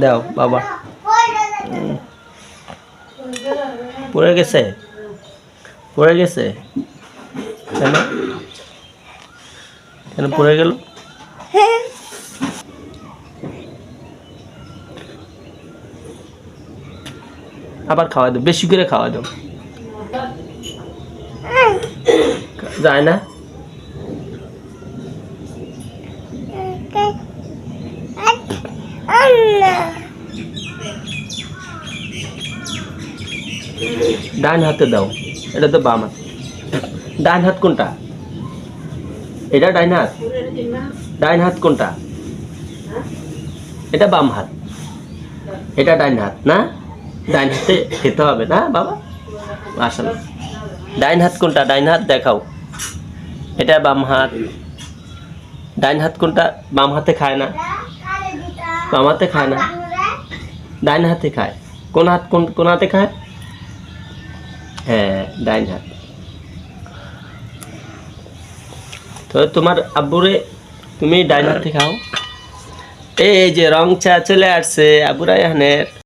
দাও, বাবা। পড়ে গেছে? পড়ে গেছে? কেন? কেন পড়ে গেল? আবার খাওয়া দাও, বেশি করে খাওয়া দাও। যায় না? ডান হাতে দাও, এটা তো বাম হাত। ডান হাত কোনটা? এটা ডাইন হাত? ডাইন হাত কোনটা? এটা বাম হাত। এটা ডাইন হাত, না? ডাইন হাতে খেতে হবে না, বাবা? আসলে ডাইন হাত কোনটা? ডাইন হাত দেখাও। এটা বাম হাত। ডাইন হাত কোনটা? বাম হাতে খায় না। বাম হাতে খায় না। ডাইন হাতে খায়। কোন হাত, কোন কোন হাতে খায়? হ্যাঁ ডাইন হাত। তো তোমার আব্বুরে তুমি ডাইন হাতে খাও। এই যে রং চা চলে আসছে আবুরা এখানের